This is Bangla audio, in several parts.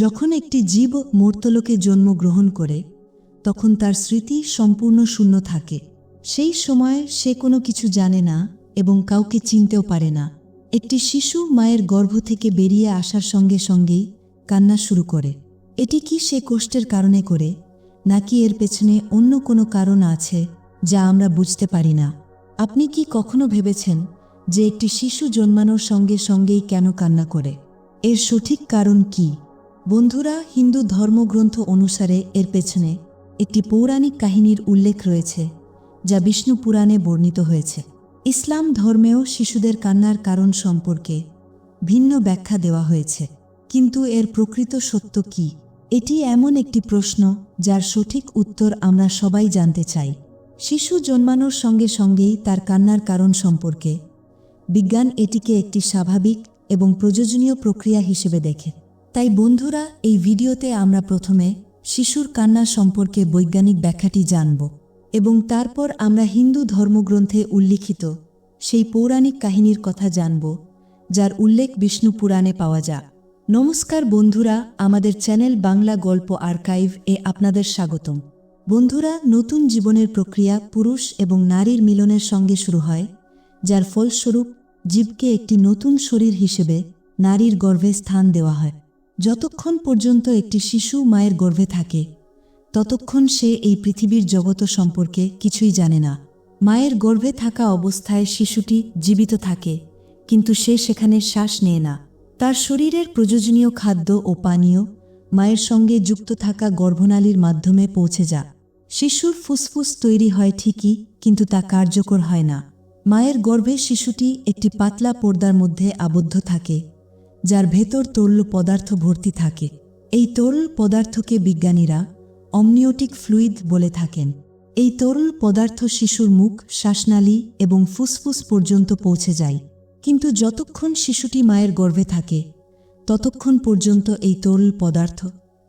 যখন একটি জীব মূর্তলোকে জন্মগ্রহণ করে, তখন তার স্মৃতি সম্পূর্ণ শূন্য থাকে। সেই সময় সে কোনো কিছু জানে না এবং কাউকে চিনতেও পারে না। একটি শিশু মায়ের গর্ভ থেকে বেরিয়ে আসার সঙ্গে সঙ্গেই কান্না শুরু করে। এটি কি সে কষ্টের কারণে করে, নাকি এর পেছনে অন্য কোনো কারণ আছে যা আমরা বুঝতে পারি না? আপনি কি কখনো ভেবেছেন যে একটি শিশু জন্মানোর সঙ্গে সঙ্গেই কেন কান্না করে? এর সঠিক কারণ কি? বন্ধুরা, হিন্দু ধর্মগ্রন্থ অনুসারে এর পেছনে একটি পৌরাণিক কাহিনীর উল্লেখ রয়েছে, যা বিষ্ণু পুরাণে বর্ণিত হয়েছে। ইসলাম ধর্মেও শিশুদের কান্নার কারণ সম্পর্কে ভিন্ন ব্যাখ্যা দেওয়া হয়েছে। কিন্তু এর প্রকৃত সত্য কি? এটি এমন একটি প্রশ্ন যার সঠিক উত্তর আমরা সবাই জানতে চাই। শিশু জন্মানোর সঙ্গে সঙ্গেই তার কান্নার কারণ সম্পর্কে বিজ্ঞান এটিকে একটি স্বাভাবিক এবং প্রয়োজনীয় প্রক্রিয়া হিসেবে দেখে। তাই বন্ধুরা, এই ভিডিওতে আমরা প্রথমে শিশুর কান্না সম্পর্কে বৈজ্ঞানিক ব্যাখ্যাটি জানব এবং তারপর আমরা হিন্দু ধর্মগ্রন্থে উল্লিখিত সেই পৌরাণিক কাহিনীর কথা জানব, যার উল্লেখ বিষ্ণু পুরাণে পাওয়া যায় নমস্কার বন্ধুরা, আমাদের চ্যানেল বাংলা গল্প আর্কাইভ এ আপনাদের স্বাগতম। বন্ধুরা, নতুন জীবনের প্রক্রিয়া পুরুষ এবং নারীর মিলনের সঙ্গে শুরু হয়, যার ফলস্বরূপ জীবকে একটি নতুন শরীর হিসেবে নারীর গর্ভে স্থান দেওয়া হয়। যতক্ষণ পর্যন্ত একটি শিশু মায়ের গর্ভে থাকে, ততক্ষণ সে এই পৃথিবীর জগত সম্পর্কে কিছুই জানে না। মায়ের গর্ভে থাকা অবস্থায় শিশুটি জীবিত থাকে, কিন্তু সে সেখানে শ্বাস নেয় না। তার শরীরের প্রয়োজনীয় খাদ্য ও পানীয় মায়ের সঙ্গে যুক্ত থাকা গর্ভনালীর মাধ্যমে পৌঁছে যা শিশুর ফুসফুস তৈরি হয় ঠিকই, কিন্তু তা কার্যকর হয় না। মায়ের গর্ভে শিশুটি একটি পাতলা পর্দার মধ্যে আবদ্ধ থাকে যার ভেতর তরল পদার্থ ভর্তি থাকে। এই তরল পদার্থকে বিজ্ঞানীরা অমনিওটিক ফ্লুইড বলে থাকেন। এই তরল পদার্থ শিশুর মুখ, শ্বাসনালী এবং ফুসফুস পর্যন্ত পৌঁছে যায়। কিন্তু যতক্ষণ শিশুটি মায়ের গর্ভে থাকে, ততক্ষণ পর্যন্ত এই তরল পদার্থ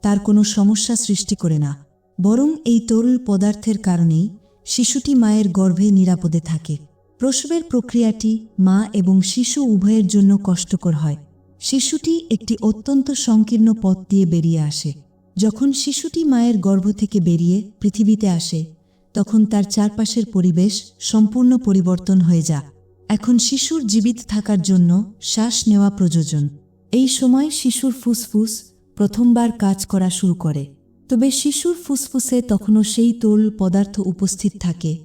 তার কোনো সমস্যা সৃষ্টি করে না। বরং এই তরল পদার্থের কারণেই শিশুটি মায়ের গর্ভে নিরাপদে থাকে। প্রসবের প্রক্রিয়াটি মা এবং শিশু উভয়ের জন্য কষ্টকর হয়। শিশুটি একটি অত্যন্ত সংকীর্ণ পথ দিয়ে বেরিয়ে আসে। যখন শিশুটি মায়ের গর্ভ থেকে বেরিয়ে পৃথিবীতে আসে, তখন তার চারপাশের পরিবেশ সম্পূর্ণ পরিবর্তন হয়ে যা এখন শিশুর জীবিত থাকার জন্য শ্বাস নেওয়া প্রয়োজন। এই সময় শিশুর ফুসফুস প্রথমবার কাজ করা শুরু করে। তবে শিশুর ফুসফুসে তখনও সেই তোল পদার্থ উপস্থিত থাকে,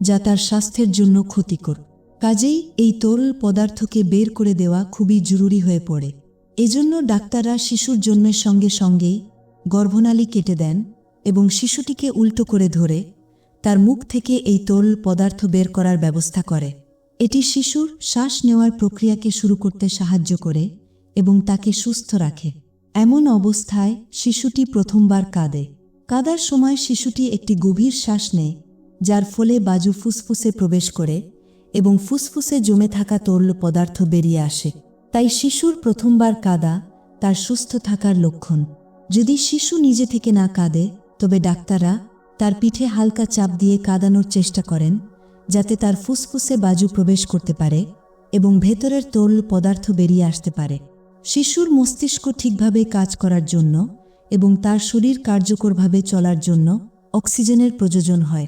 যা তার স্বাস্থ্যের জন্য ক্ষতিকর। কাজেই এই তরল পদার্থকে বের করে দেওয়া খুবই জরুরি হয়ে পড়ে। এজন্য ডাক্তাররা শিশুর জন্মের সঙ্গে সঙ্গেই গর্ভনালী কেটে দেন এবং শিশুটিকে উল্টো করে ধরে তার মুখ থেকে এই তরল পদার্থ বের করার ব্যবস্থা করে। এটি শিশুর শ্বাস নেওয়ার প্রক্রিয়াকে শুরু করতে সাহায্য করে এবং তাকে সুস্থ রাখে। এমন অবস্থায় শিশুটি প্রথমবার কাঁদে। কাদার সময় শিশুটি একটি গভীর শ্বাস নেয়, যার ফলে বাজু ফুসফুসে প্রবেশ করে এবং ফুসফুসে জমে থাকা তরল পদার্থ বেরিয়ে আসে। তাই শিশুর প্রথমবার কাদা তার সুস্থ থাকার লক্ষণ। যদি শিশু নিজে থেকে না কাঁদে, তবে ডাক্তাররা তার পিঠে হালকা চাপ দিয়ে কাঁদানোর চেষ্টা করেন, যাতে তার ফুসফুসে বাজু প্রবেশ করতে পারে এবং ভেতরের তরল পদার্থ বেরিয়ে আসতে পারে। শিশুর মস্তিষ্ক ঠিকভাবে কাজ করার জন্য এবং তার শরীর কার্যকরভাবে চলার জন্য অক্সিজেনের প্রয়োজন হয়।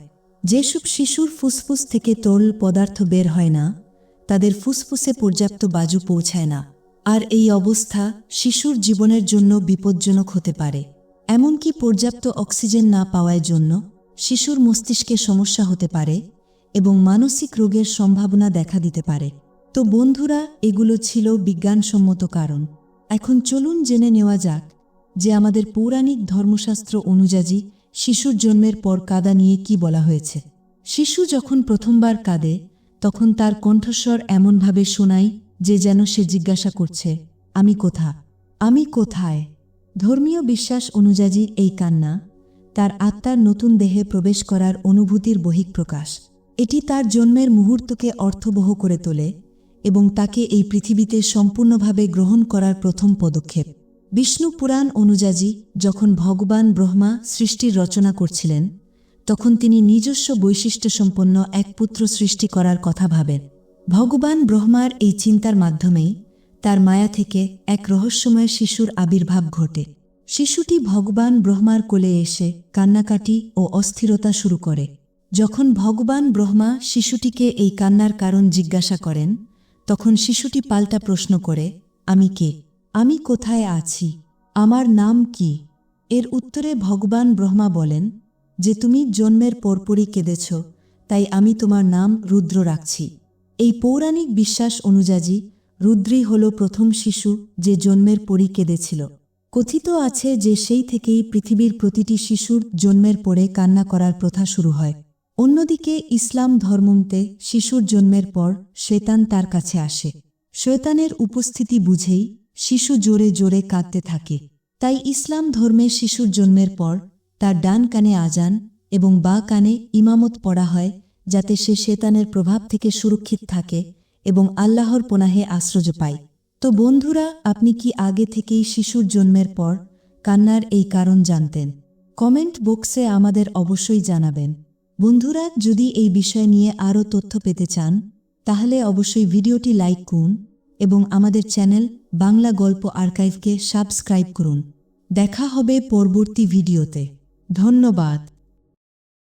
যেসব শিশুর ফুসফুস থেকে তরল পদার্থ বের হয় না, তাদের ফুসফুসে পর্যাপ্ত বাজু পৌঁছায় না। আর এই অবস্থা শিশুর জীবনের জন্য বিপজ্জনক হতে পারে। এমনকি পর্যাপ্ত অক্সিজেন না পাওয়ার জন্য শিশুর মস্তিষ্কে সমস্যা হতে পারে এবং মানসিক রোগের সম্ভাবনা দেখা দিতে পারে। তো বন্ধুরা, এগুলো ছিল বিজ্ঞানসম্মত কারণ। এখন চলুন জেনে নেওয়া যাক যে আমাদের পৌরাণিক ধর্মশাস্ত্র অনুযায়ী শিশুর জন্মের পর কাদা নিয়ে কি বলা হয়েছে? শিশু যখন প্রথমবার কাঁদে, তখন তার কণ্ঠস্বর এমনভাবে শোনাই যে যেন সে জিজ্ঞাসা করছে, আমি কোথা? আমি কোথায়? ধর্মীয় বিশ্বাস অনুযায়ী এই কান্না তার আত্মার নতুন দেহে প্রবেশ করার অনুভূতির বহিঃপ্রকাশ। এটি তার জন্মের মুহূর্তকে অর্থবহ করে তোলে এবং তাকে এই পৃথিবীতে সম্পূর্ণভাবে গ্রহণ করার প্রথম পদক্ষেপ। বিষ্ণু পুরাণ অনুযায়ী, যখন ভগবান ব্রহ্মা সৃষ্টির রচনা করছিলেন, তখন তিনি নিজস্ব বৈশিষ্ট্যসম্পন্ন এক পুত্র সৃষ্টি করার কথা ভাবেন। ভগবান ব্রহ্মার এই চিন্তার মাধ্যমেই তার মায়া থেকে এক রহস্যময় শিশুর আবির্ভাব ঘটে। শিশুটি ভগবান ব্রহ্মার কোলে এসে কান্নাকাটি ও অস্থিরতা শুরু করে। যখন ভগবান ব্রহ্মা শিশুটিকে এই কান্নার কারণ জিজ্ঞাসা করেন, তখন শিশুটি পাল্টা প্রশ্ন করে, আমি কে? আমি কোথায় আছি? আমার নাম কি? এর উত্তরে ভগবান ব্রহ্মা বলেন যে তুমি জন্মের পরপরই কেঁদেছ, তাই আমি তোমার নাম রুদ্র রাখছি। এই পৌরাণিক বিশ্বাস অনুযায়ী রুদ্রই হল প্রথম শিশু যে জন্মের পরই কেঁদেছিল। কথিত আছে যে সেই থেকেই পৃথিবীর প্রতিটি শিশুর জন্মের পরে কান্না করার প্রথা শুরু হয়। অন্যদিকে ইসলাম ধর্মতে শিশুর জন্মের পর শ্বেতান তার কাছে আসে। শ্বেতানের উপস্থিতি বুঝেই শিশু জোরে জোরে কাঁদতে থাকে। তাই ইসলাম ধর্মে শিশুর জন্মের পর তার ডান কানে আজান এবং বা কানে ইমামত পড়া হয়, যাতে সে শেতানের প্রভাব থেকে সুরক্ষিত থাকে এবং আল্লাহর পনাহে আশ্রয় পায়। তো বন্ধুরা, আপনি কি আগে থেকেই শিশুর জন্মের পর কান্নার এই কারণ জানতেন? কমেন্ট বক্সে আমাদের অবশ্যই জানাবেন। বন্ধুরা, যদি এই বিষয় নিয়ে আরও তথ্য পেতে চান, তাহলে অবশ্যই ভিডিওটি লাইক করুন এবং আমাদের চ্যানেল বাংলা গল্প আর্কাইভকে সাবস্ক্রাইব করুন। দেখা হবে পরবর্তী ভিডিওতে। ধন্যবাদ।